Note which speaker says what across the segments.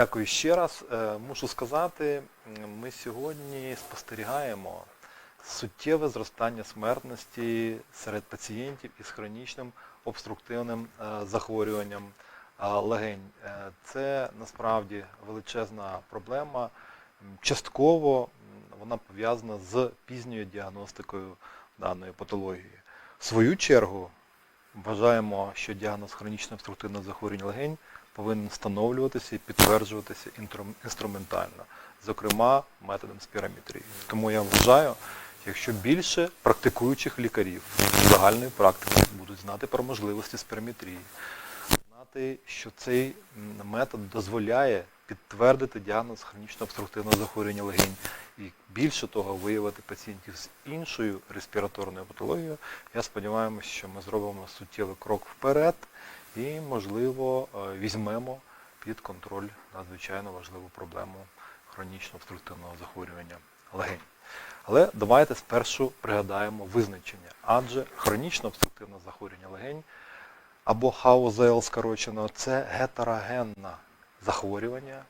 Speaker 1: Дякую ще раз. Е, Мушу сказати, ми сьогодні спостерігаємо суттєве зростання смертності серед пацієнтів із хронічним обструктивним е, захворюванням легень. Е, Це насправді величезна проблема. Частково вона пов'язана з пізньою діагностикою даної патології. В свою чергу вважаємо, що діагноз хронічне обструктивне захворювання легень повинен встановлюватися і підтверджуватися інструментально, зокрема методом спірометрії. Тому я вважаю, якщо більше практикуючих лікарів загальної практики будуть знати про можливості спірометрії, знати, що цей метод дозволяє підтвердити діагноз хронічно обструктивного захворювання легень і більше того виявити пацієнтів з іншою респіраторною патологією, я сподіваємося, що ми зробимо суттєвий крок вперед і, можливо, е, візьмемо під контроль надзвичайно важливу проблему хронічно обструктивного захворювання легень. Але давайте спершу пригадаємо визначення, адже хронічно обструктивне захворювання легень або ХАОЗЛ скорочено, це гетерогенне захворювання,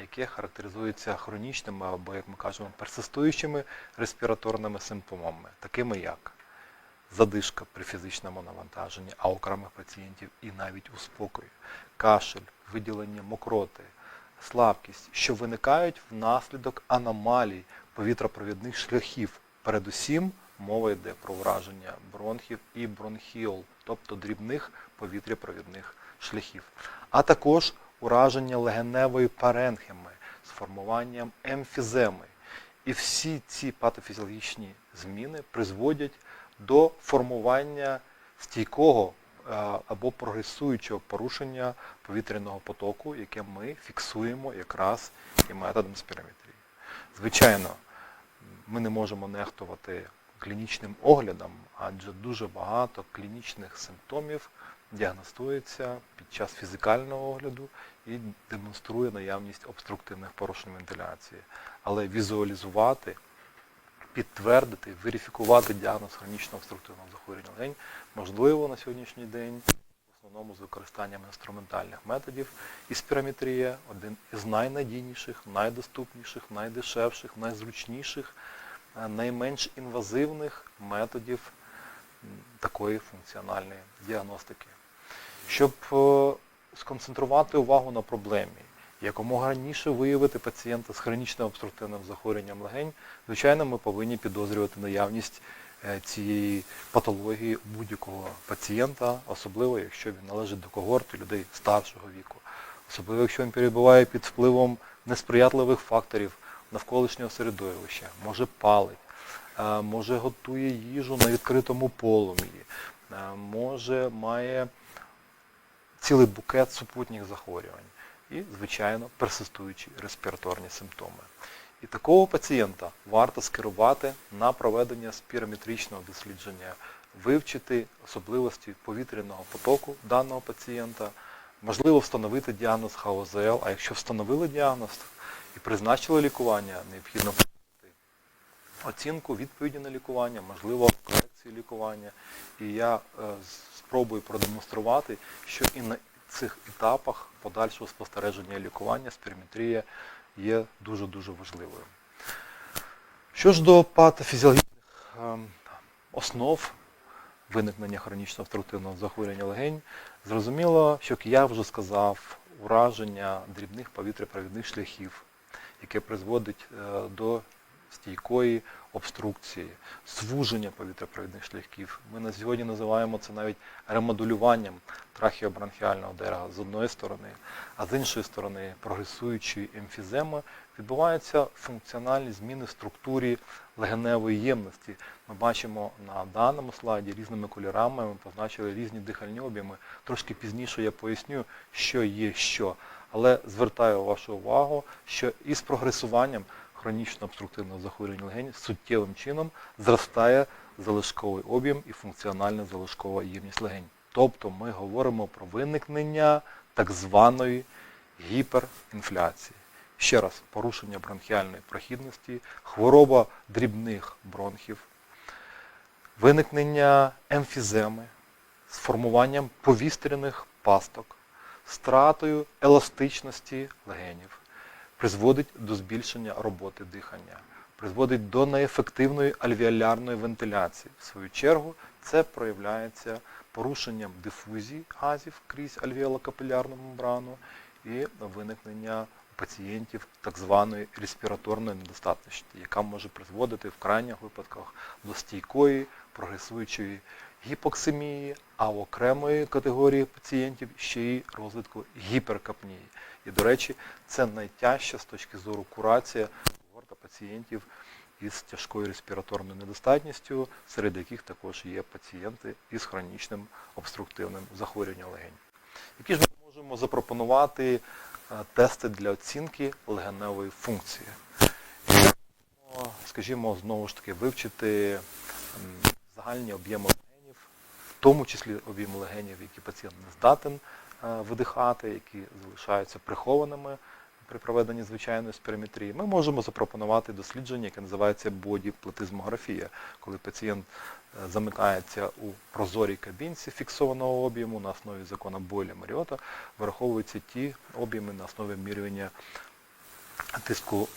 Speaker 1: яке характеризується хронічними або, як ми кажемо, персистуючими респіраторними симптомами, такими як задишка при фізичному навантаженні, а окремих пацієнтів і навіть у спокої, кашель, виділення мокроти, слабкість, що виникають внаслідок аномалій повітропровідних шляхів. Передусім мова йде про враження бронхів і бронхіол, тобто дрібних повітряпровідних шляхів, а також ураження легеневої паренхеми з формуванням емфіземи. І всі ці патофізіологічні зміни призводять до формування стійкого е, або прогресуючого порушення повітряного потоку, яке ми фіксуємо якраз і методом спірометрії. Звичайно, ми не можемо нехтувати клінічним оглядом, адже дуже багато клінічних симптомів діагностується під час фізикального огляду і демонструє наявність обструктивних порушень вентиляції. Але візуалізувати, підтвердити, верифікувати діагноз хронічного обструктивного захворювання легень можливо на сьогоднішній день в основному з використанням інструментальних методів. І спірометрія один із найнадійніших, найдоступніших, найдешевших, найзручніших, е, найменш інвазивних методів такої функціональної діагностики. Щоб е, сконцентрувати увагу на проблемі, якомога раніше виявити пацієнта з хронічним обструктивним захворюванням легень, звичайно, ми повинні підозрювати наявність е, цієї патології будь-якого пацієнта, особливо якщо він належить до когорти людей старшого віку, особливо якщо він перебуває під впливом несприятливих факторів навколишнього середовища, може палить, е, може готує їжу на відкритому полум'ї, е, може має цілий букет супутніх захворювань і, звичайно, персистуючі респіраторні симптоми. І такого пацієнта варто скерувати на проведення спірометричного дослідження, вивчити особливості повітряного потоку даного пацієнта, можливо встановити діагноз ХОЗЛ, а якщо встановили діагноз і призначили лікування, необхідно оцінку відповіді на лікування, можливо, корекцію лікування. І я е, спробую продемонструвати, що і на цих етапах подальшого спостереження і лікування спірометрія є дуже-дуже важливою. Що ж до патофізіологічних ем, основ виникнення хронічного обструктивного захворювання легень, зрозуміло, що як я вже сказав, ураження дрібних повітряпровідних шляхів, яке призводить е, до стійкої обструкції, звуження повітряпровідних шляхів. Ми на сьогодні називаємо це навіть ремодулюванням трахеобронхіального дерева з одної сторони, а з іншої сторони, прогресуючої емфіземи, відбуваються функціональні зміни в структурі легеневої ємності. Ми бачимо на даному слайді різними кольорами, ми позначили різні дихальні об'єми. Трошки пізніше я поясню, що є що. Але звертаю вашу увагу, що із прогресуванням хронічно обструктивного захворювання легень суттєвим чином зростає залишковий об'єм і функціональна залишкова ємність легень. Тобто ми говоримо про виникнення так званої гіперінфляції. Ще раз, порушення бронхіальної прохідності, хвороба дрібних бронхів, виникнення емфіземи з формуванням повітряних пасток, стратою еластичності легенів, призводить до збільшення роботи дихання, призводить до неефективної альвеолярної вентиляції. В свою чергу це проявляється порушенням дифузії газів крізь альвеолокапілярну мембрану і виникнення пацієнтів так званої респіраторної недостатності, яка може призводити в крайніх випадках до стійкої прогресуючої гіпоксимії, а окремої категорії пацієнтів ще й розвитку гіперкапнії. І, до речі, це найтяжча з точки зору курація когорта пацієнтів із тяжкою респіраторною недостатністю, серед яких також є пацієнти із хронічним обструктивним захворюванням легень. Які ж ми можемо запропонувати е, тести для оцінки легеневої функції? Скажімо, знову ж таки, вивчити загальні об'єми тому числі об'єм легенів, які пацієнт не здатен е, видихати, які залишаються прихованими при проведенні звичайної спірометрії. Ми можемо запропонувати дослідження, яке називається боді-плетизмографія, коли пацієнт е, замикається у прозорій кабінці фіксованого об'єму на основі закону Бойля Маріота, враховуються ті об'єми на основі мірювання тиску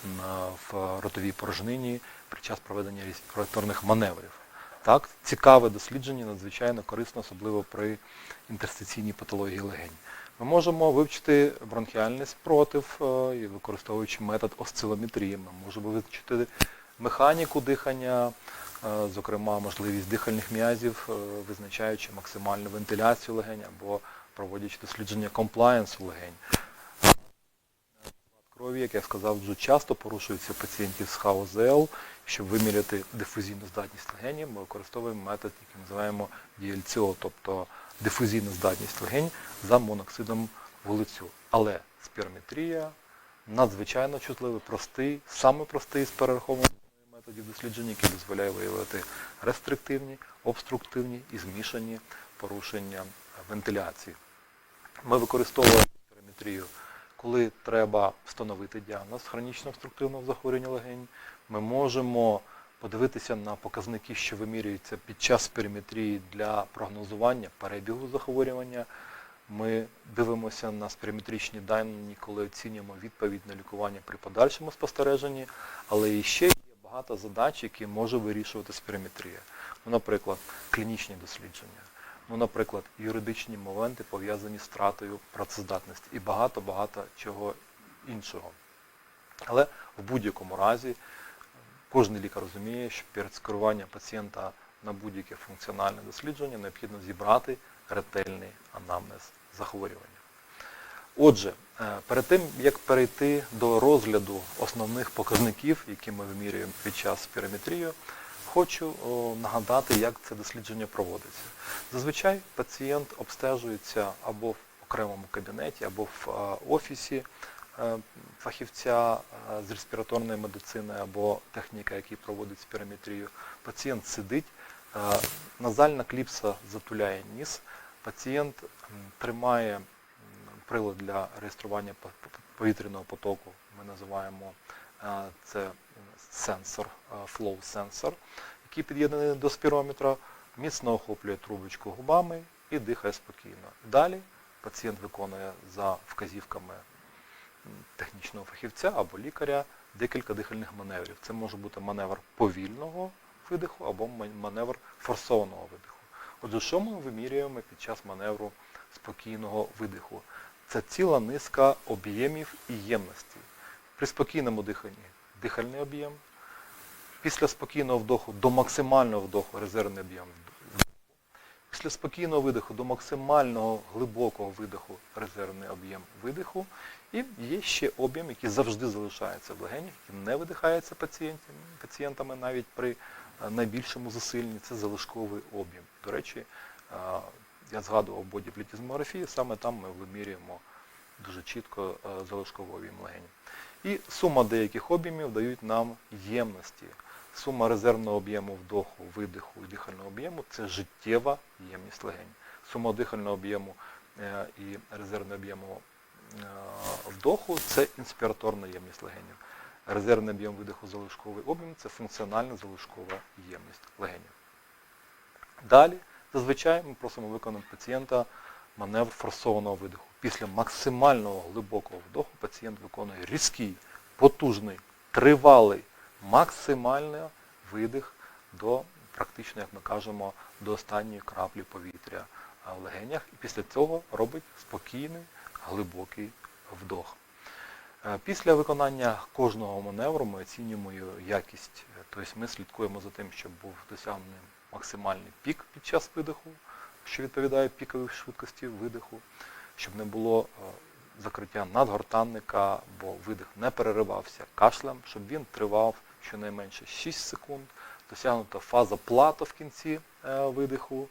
Speaker 1: в ротовій порожнині під час проведення респіраторних маневрів. Так, цікаве дослідження, надзвичайно корисно, особливо при інтерстиційній патології легень. Ми можемо вивчити бронхіальний спротив, е, використовуючи метод осцилометрії. Ми можемо вивчити механіку дихання, е, зокрема можливість дихальних м'язів, е, визначаючи максимальну вентиляцію легень або проводячи дослідження комплаєнсу легень. Крові, як я сказав, дуже часто порушується пацієнтів з ХОЗЛ. Щоб виміряти дифузійну здатність легенів, ми використовуємо метод, який називаємо DLCO, тобто дифузійну здатність легень за моноксидом вуглецю. Але спірометрія надзвичайно чутливий, простий, саме простий з перерахованих методів дослідження, який дозволяє виявити рестриктивні, обструктивні і змішані порушення вентиляції. Ми використовуємо спірометрію коли треба встановити діагноз хронічного обструктивного захворювання легень, ми можемо подивитися на показники, що вимірюються під час спірометрії для прогнозування перебігу захворювання. Ми дивимося на спірометричні дані, коли оцінюємо відповідь на лікування при подальшому спостереженні, але і ще є багато задач, які може вирішувати спірометрія. Ну, наприклад, клінічні дослідження ну, наприклад, юридичні моменти пов'язані з втратою працездатності і багато-багато чого іншого. Але в будь-якому разі кожен лікар розуміє, що перед скеруванням пацієнта на будь-яке функціональне дослідження необхідно зібрати ретельний анамнез захворювання. Отже, е, перед тим, як перейти до розгляду основних показників, які ми вимірюємо під час спірометрії, хочу нагадати, як це дослідження проводиться. Зазвичай пацієнт обстежується або в окремому кабінеті, або в е, офісі е, фахівця е, з респіраторної медицини або техніка, який проводить спірометрію. Пацієнт сидить, назальна кліпса затуляє ніс, пацієнт тримає прилад для реєстрування по- по- повітряного потоку, ми називаємо це сенсор, е, flow сенсор, який під'єднаний до спірометра, міцно охоплює трубочку губами і дихає спокійно. Далі пацієнт виконує за вказівками технічного фахівця або лікаря декілька дихальних маневрів. Це може бути маневр повільного видиху або маневр форсованого видиху. Отже, що ми вимірюємо під час маневру спокійного видиху? Це ціла низка об'ємів і ємності. При спокійному диханні дихальний об'єм, після спокійного вдоху до максимального вдоху резервний об'єм. Після спокійного видиху до максимального глибокого видиху резервний об'єм видиху. І є ще об'єм, який завжди залишається в легенях, який не видихається пацієнтами, навіть при е, найбільшому засиленні, це залишковий об'єм. До речі, е, я згадував бодіплітізмографію, саме там ми вимірюємо дуже чітко е, залишковий об'єм легенів. І сума деяких об'ємів дають нам ємності. Сума резервного об'єму вдоху, видиху і дихального об'єму це життєва ємність легень. Сума дихального об'єму е, і резервного об'єму е, вдоху це інспіраторна ємність легенів. Резервний об'єм видиху залишковий об'єм це функціональна залишкова ємність легенів. Далі, зазвичай ми просимо виконати пацієнта маневр форсованого видиху. Після максимального глибокого вдоху пацієнт виконує різкий, потужний, тривалий, максимальний видих до практично, як ми кажемо, до останньої краплі повітря в легенях. І після цього робить спокійний, глибокий вдох. Е, Після виконання кожного маневру ми оцінюємо якість, Е, тобто ми слідкуємо за тим, щоб був досягнений максимальний пік під час видиху, що відповідає піковій швидкості видиху, щоб не було е, закриття надгортанника, бо видих не переривався кашлем, щоб він тривав щонайменше 6 секунд, досягнута фаза плато в кінці е, видиху.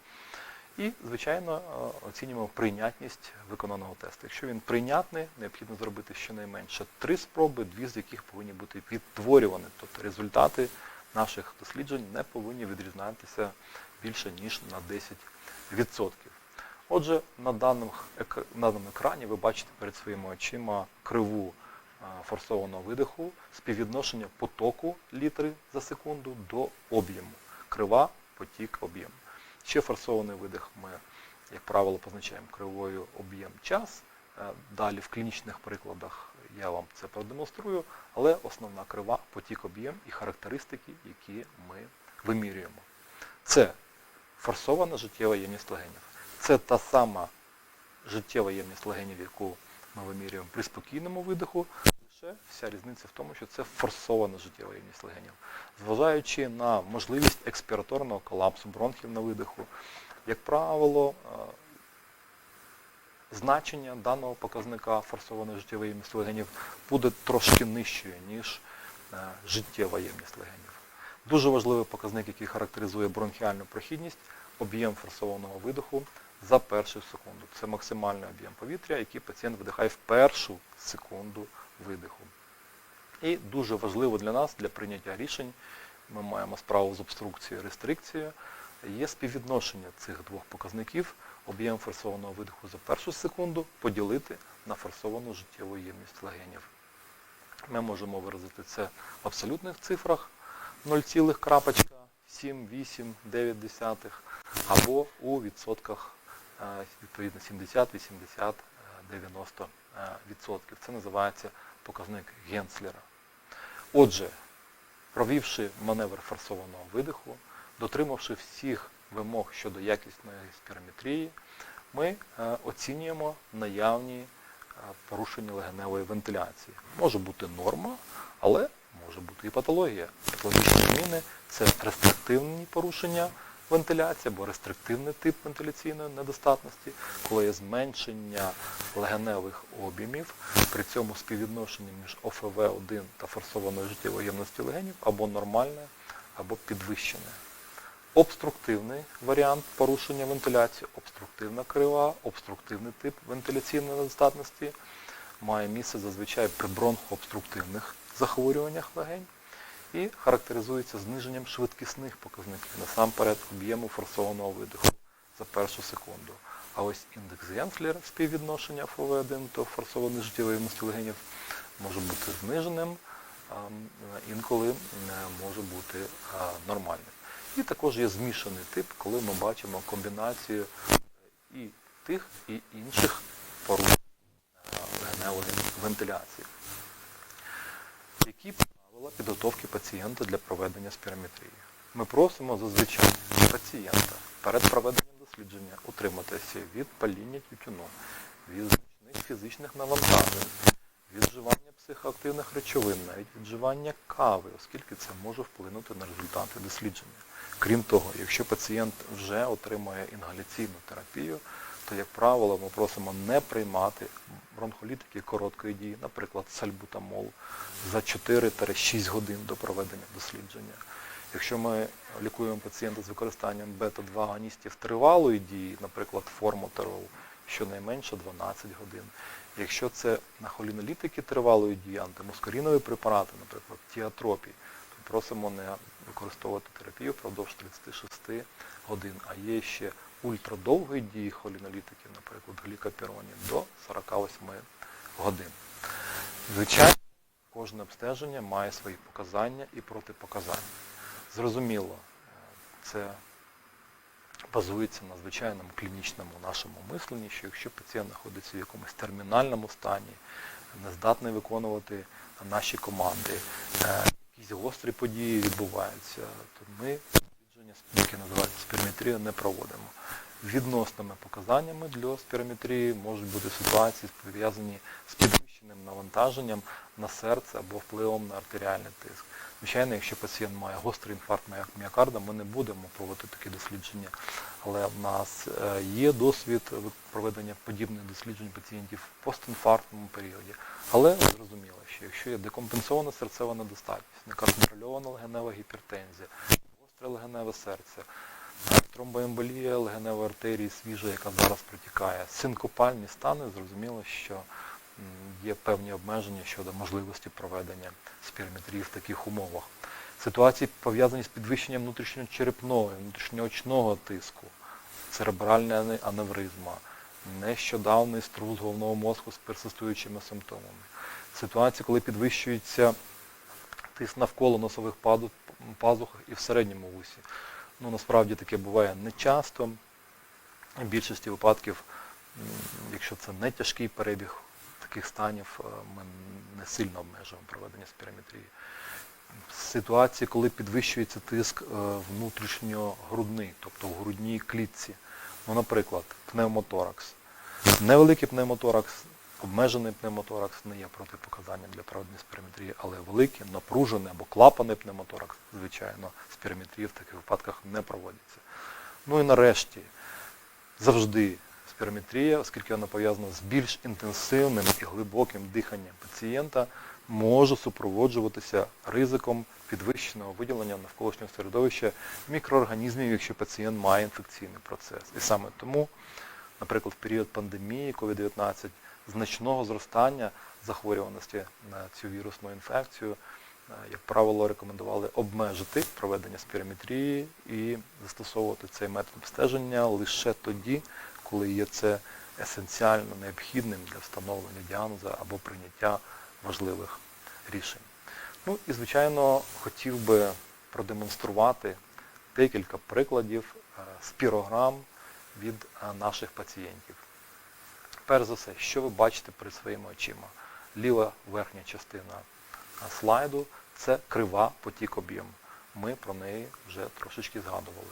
Speaker 1: І, звичайно, е, оцінюємо прийнятність виконаного тесту. Якщо він прийнятний, необхідно зробити щонайменше три спроби, дві з яких повинні бути відтворювані. Тобто результати наших досліджень не повинні відрізнятися більше, ніж на 10%. Отже, на даному, екрані ви бачите перед своїми очима криву е, форсованого видиху, співвідношення потоку літри за секунду до об'єму. Крива, потік, об'єм. Ще форсований видих ми, як правило, позначаємо кривою об'єм час. Е, Далі в клінічних прикладах я вам це продемонструю, але основна крива, потік об'єм і характеристики, які ми вимірюємо. Це форсована життєва ємність легенів. Це та сама життєва ємність легенів, яку ми вимірюємо при спокійному видиху. Лише вся різниця в тому, що це форсована життєва ємність легенів. Зважаючи на можливість експіраторного колапсу бронхів на видиху, як правило, е, значення даного показника форсованої життєвої ємності легенів буде трошки нижчою, ніж е, життєва ємність легенів. Дуже важливий показник, який характеризує бронхіальну прохідність, об'єм форсованого видиху за першу секунду. Це максимальний об'єм повітря, який пацієнт видихає в першу секунду видиху. І дуже важливо для нас, для прийняття рішень, ми маємо справу з обструкцією, рестрикцією, є співвідношення цих двох показників, об'єм форсованого видиху за першу секунду поділити на форсовану життєву ємність легенів. Ми можемо виразити це в абсолютних цифрах 0,7, 8, 9 десятих, або у відсотках відповідно 70, 80, е, 90 е, відсотків. Це називається показник Генслера. Отже, провівши маневр форсованого видиху, дотримавши всіх вимог щодо якісної спірометрії, ми е, оцінюємо наявні е, порушення легеневої вентиляції. Може бути норма, але може бути і патологія. Патологічні зміни це рестриктивні порушення вентиляції або рестриктивний тип вентиляційної недостатності, коли є зменшення легеневих об'ємів, при цьому співвідношення між ОФВ1 та форсованою життєвою ємності легенів або нормальне, або підвищене. Обструктивний варіант порушення вентиляції, обструктивна крива, обструктивний тип вентиляційної недостатності має місце зазвичай при бронхообструктивних захворюваннях легень і характеризується зниженням швидкісних показників, насамперед об'єму форсованого видиху за першу секунду. А ось індекс Генслера співвідношення ФОВ1 до форсованої життєвої ємності легенів може бути зниженим, інколи м, може бути нормальним. І також є змішаний тип, коли ми бачимо комбінацію і тих, і інших порушень е, легеневої вентиляції. Які правила підготовки пацієнта для проведення спірометрії? Ми просимо зазвичай пацієнта перед проведенням дослідження утриматися від паління тютюну, від значних фізичних навантажень, від вживання психоактивних речовин, навіть від вживання кави, оскільки це може вплинути на результати дослідження. Крім того, якщо пацієнт вже отримує інгаляційну терапію, то, як правило, ми просимо не приймати бронхолітики короткої дії, наприклад, сальбутамол, за 4-6 годин до проведення дослідження. Якщо ми лікуємо пацієнта з використанням бета-2 агоністів тривалої дії, наприклад, формотерол, щонайменше 12 годин. Якщо це нахолінолітики тривалої дії, антимускарінові препарати, наприклад, тіатропі, то просимо не використовувати терапію впродовж 36 годин. А є ще ультрадовгої дії холінолітиків, наприклад, глікапіроні, до 48 годин. Звичайно, кожне обстеження має свої показання і протипоказання. Зрозуміло, е, це базується на звичайному клінічному нашому мисленні, що якщо пацієнт знаходиться в якомусь термінальному стані, не здатний виконувати наші команди, е, якісь гострі події відбуваються, то ми дослідження, яке називається спірометрія, не проводимо. Відносними показаннями для спірометрії можуть бути ситуації, пов'язані з підвищеним навантаженням на серце або впливом на артеріальний тиск. Звичайно, якщо пацієнт має гострий інфаркт мія- міокарда, ми не будемо проводити такі дослідження, але в нас е, є досвід проведення подібних досліджень пацієнтів в постінфарктному періоді. Але зрозуміло, що якщо є декомпенсована серцева недостатність, неконтрольована легенева гіпертензія, гостре легеневе серце, тромбоемболія легеневої артерії свіжа, яка зараз протікає, синкопальні стани, зрозуміло, що є певні обмеження щодо можливості проведення спірометрії в таких умовах. Ситуації пов'язані з підвищенням внутрішньочерепного, внутрішньоочного тиску, церебральна аневризма, нещодавний струс головного мозку з персистуючими симптомами. Ситуації, коли підвищується тиск навколо носових пазух і в середньому вусі. Ну, насправді таке буває не часто. В більшості випадків, якщо це не тяжкий перебіг таких станів, е, ми не сильно обмежуємо проведення спірометрії. Ситуації, коли підвищується тиск е, внутрішньогрудний, тобто в грудній клітці. Ну, наприклад, пневмоторакс. Невеликий пневмоторакс, обмежений пневмоторакс не є протипоказанням для проведення спірометрії, але великий, напружений або клапаний пневмоторакс, звичайно, спірометрії в таких випадках не проводиться. Ну і нарешті, завжди спірометрія, оскільки вона пов'язана з більш інтенсивним і глибоким диханням пацієнта, може супроводжуватися ризиком підвищеного виділення навколишнього середовища мікроорганізмів, якщо пацієнт має інфекційний процес. І саме тому, наприклад, в період пандемії COVID-19 значного зростання захворюваності на цю вірусну інфекцію, е, як правило, рекомендували обмежити проведення спірометрії і застосовувати цей метод обстеження лише тоді, коли є це есенціально необхідним для встановлення діагнозу або прийняття важливих рішень. Ну і, звичайно, хотів би продемонструвати декілька прикладів е, спірограм від е, наших пацієнтів. Перш за все, що ви бачите перед своїми очима? Ліва верхня частина слайду це крива потік об'єм. Ми про неї вже трошечки згадували.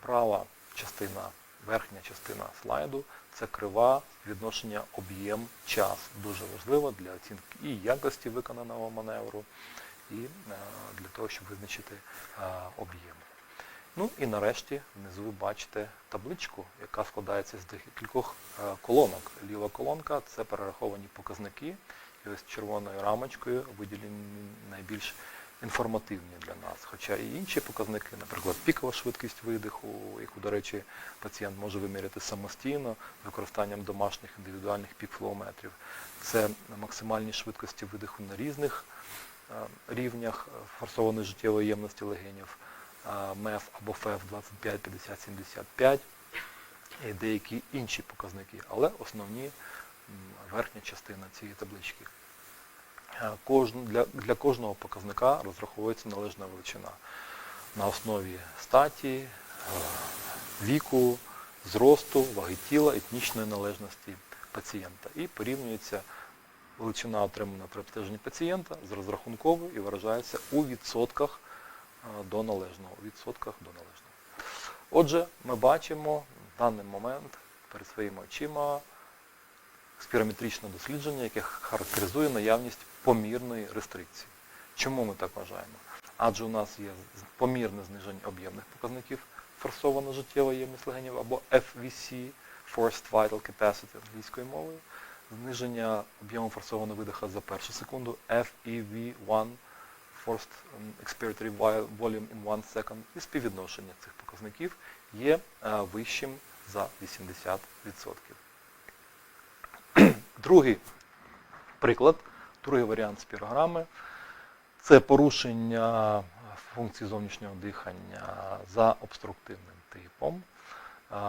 Speaker 1: Права частина, верхня частина слайду це крива відношення об'єм час. Дуже важливо для оцінки і якості виконаного маневру, і е, для того, щоб визначити е, об'єм. Ну і нарешті внизу ви бачите табличку, яка складається з декількох е, колонок. Ліва колонка це перераховані показники, і ось червоною рамочкою виділені найбільш інформативні для нас. Хоча і інші показники, наприклад, пікова швидкість видиху, яку, до речі, пацієнт може виміряти самостійно з використанням домашніх індивідуальних пік-флоуметрів. Це максимальні швидкості видиху на різних е, рівнях е, форсованої життєвої ємності легенів, МЕФ або ФЕФ 25, 50, 75 і деякі інші показники, але основні верхня частина цієї таблички. Е, для, для кожного показника розраховується належна величина на основі статі, е, віку, зросту, ваги тіла, етнічної належності пацієнта. І порівнюється величина, отримана при обстеженні пацієнта з розрахунковою і виражається у відсотках до належного. У відсотках до належного. Отже, ми бачимо в даний момент перед своїми очима спірометричне дослідження, яке характеризує наявність помірної рестрикції. Чому ми так вважаємо? Адже у нас є помірне зниження об'ємних показників форсована життєва ємність легенів або FVC, Forced Vital Capacity англійською мовою, зниження об'єму форсованого видиха за першу секунду, FEV1, Forced um, Expiratory Volume in one second, і співвідношення цих показників є е, вищим за 80%. Другий приклад, другий варіант спірограми це порушення функції зовнішнього дихання за обструктивним типом.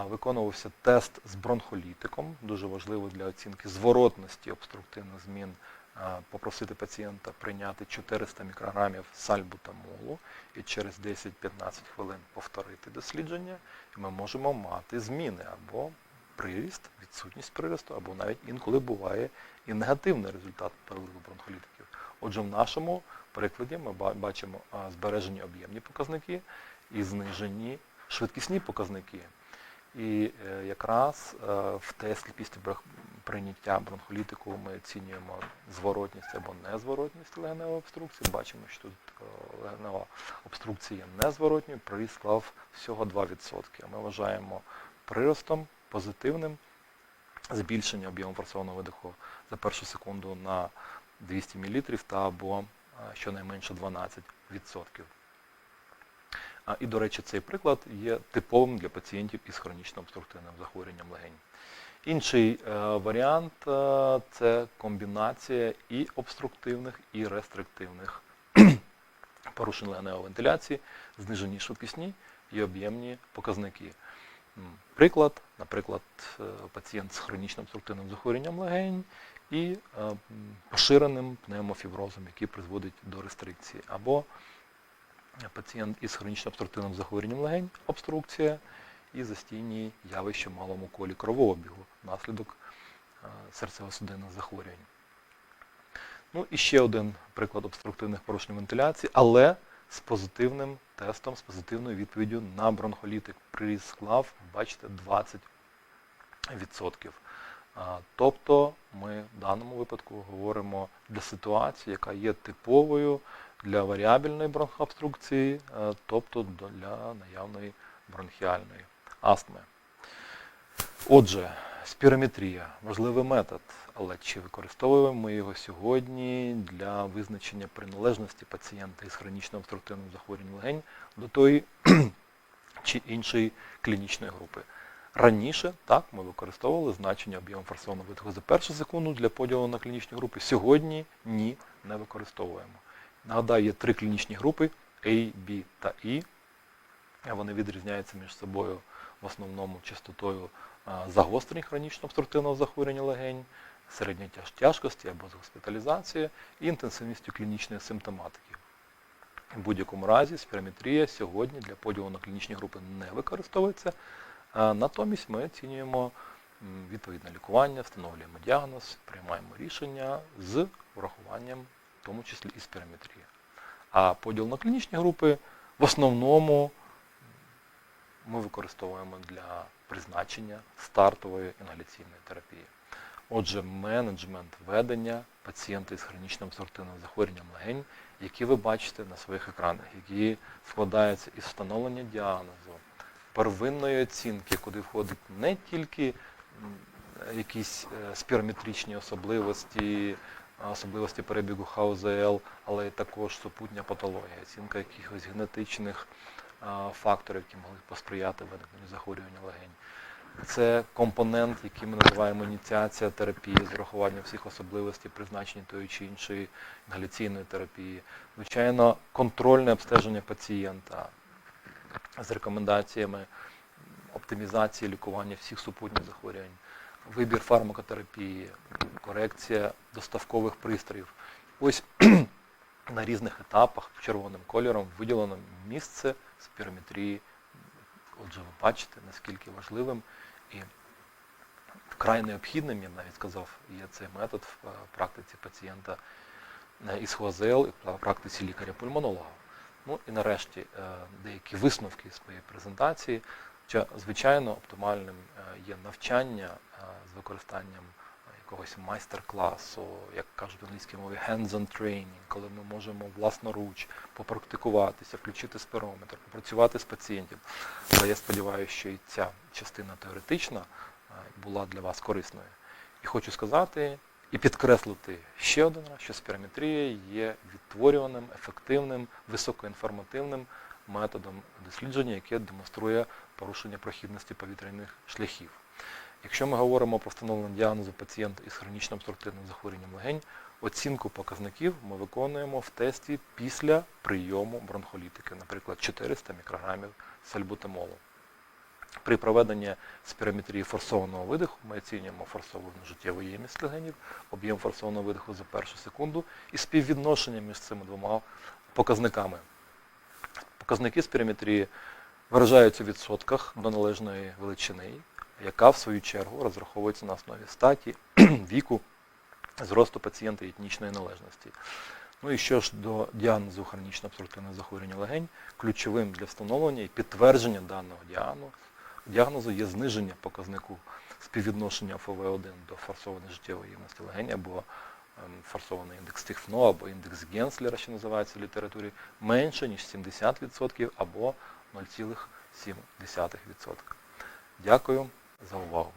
Speaker 1: Виконувався тест з бронхолітиком, дуже важливо для оцінки зворотності обструктивних змін е, попросити пацієнта прийняти 400 мікрограмів сальбутамолу і через 10-15 хвилин повторити дослідження, і ми можемо мати зміни або приріст, відсутність приросту, або навіть інколи буває і негативний результат переливу бронхолітиків. Отже, в нашому прикладі ми бачимо збережені об'ємні показники і знижені швидкісні показники. І е, якраз е, в Теслі після прийняття бронхолітику ми оцінюємо зворотність або незворотність легеневої обструкції. Бачимо, що тут е, легенева обструкція незворотньою, приріст склав всього 2%. А ми вважаємо приростом позитивним збільшення об'єму форсованого видиху за першу секунду на 200 мл та або е, щонайменше 12%. А, І, до речі, цей приклад є типовим для пацієнтів із хронічним обструктивним захворюванням легень. Інший е, варіант е, це комбінація і обструктивних, і рестриктивних порушень легеневої вентиляції, знижені швидкісні і об'ємні показники. Приклад, наприклад, е, пацієнт з хронічним обструктивним захворюванням легень і поширеним пневмофіброзом, який призводить до рестрикції, або пацієнт із хронічним обструктивним захворюванням легень, обструкція і застійні явища в малому колі кровообігу внаслідок е, серцево-судинних захворювань. Ну і ще один приклад обструктивних порушень вентиляції, але з позитивним тестом, з позитивною відповіддю на бронхолітик. Приріст склав, бачите, 20%. Тобто ми в даному випадку говоримо для ситуації, яка є типовою для варіабельної бронхообструкції, е, тобто для наявної бронхіальної астми. Отже, спірометрія важливий метод, але чи використовуємо ми його сьогодні для визначення приналежності пацієнта із хронічним обструктивним захворюванням легень до тої чи іншої клінічної групи? Раніше так ми використовували значення об'єму форсованого видиху за першу секунду для поділу на клінічні групи. Сьогодні ні, не використовуємо. Нагадаю, є три клінічні групи A, B та E. Вони відрізняються між собою в основному частотою загострень хронічно обструктивного захворювання легень, середньої тяжкості або з госпіталізації і інтенсивністю клінічної симптоматики. В будь-якому разі спірометрія сьогодні для поділу на клінічні групи не використовується. Натомість ми оцінюємо відповідне лікування, встановлюємо діагноз, приймаємо рішення з врахуванням, в тому числі і спірометрії. А поділ на клінічні групи в основному ми використовуємо для призначення стартової інгаляційної терапії. Отже, менеджмент ведення пацієнта із хронічним обструктивним захворюванням легень, які ви бачите на своїх екранах, які складаються із встановлення діагнозу, первинної оцінки, куди входить не тільки якісь е, спірометричні особливості, особливості перебігу ХОЗЛ, але й також супутня патологія, оцінка якихось генетичних факторів, які могли посприяти виникненню захворювання легень. Це компонент, який ми називаємо ініціація терапії з врахуванням всіх особливостей призначення тої чи іншої інгаляційної терапії. Звичайно, контрольне обстеження пацієнта з рекомендаціями оптимізації лікування всіх супутніх захворювань, вибір фармакотерапії, корекція доставкових пристроїв. Ось на різних етапах червоним кольором виділено місце спірометрії. Отже, ви бачите, наскільки важливим і вкрай необхідним, я б навіть сказав, є цей метод в е, практиці пацієнта е, із ХОЗЛ і в практиці лікаря-пульмонолога. Ну і нарешті е, деякі висновки з своєї презентації. Хоча, звичайно, оптимальним є навчання з використанням якогось майстер-класу, як кажуть в англійській мові, hands-on training, коли ми можемо власноруч попрактикуватися, включити спирометр, попрацювати з пацієнтом. Але я сподіваюся, що і ця частина теоретична була для вас корисною. І хочу сказати і підкреслити ще один раз, що спірометрія є відтворюваним, ефективним, високоінформативним методом дослідження, яке демонструє порушення прохідності повітряних шляхів. Якщо ми говоримо про встановлення діагнозу пацієнта із хронічним обструктивним захворюванням легень, оцінку показників ми виконуємо в тесті після прийому бронхолітики, наприклад, 400 мікрограмів сальбутамолу. При проведенні спірометрії форсованого видиху ми оцінюємо форсовану життєву ємність легенів, об'єм форсованого видиху за першу секунду і співвідношення між цими двома показниками. Показники спірометрії виражаються в відсотках до належної величини, яка в свою чергу розраховується на основі статі, віку, зросту пацієнта етнічної належності. Ну і що ж до діагнозу хронічно обструктивного захворювання легень, ключовим для встановлення і підтвердження даного діагнозу, діагнозу є зниження показнику співвідношення ФОВ1 до форсованої життєвої ємності легень або ем, форсований індекс Тихфно або індекс Генслера, що називається в літературі, менше, ніж 70% або 0,7%. Дякую за увагу.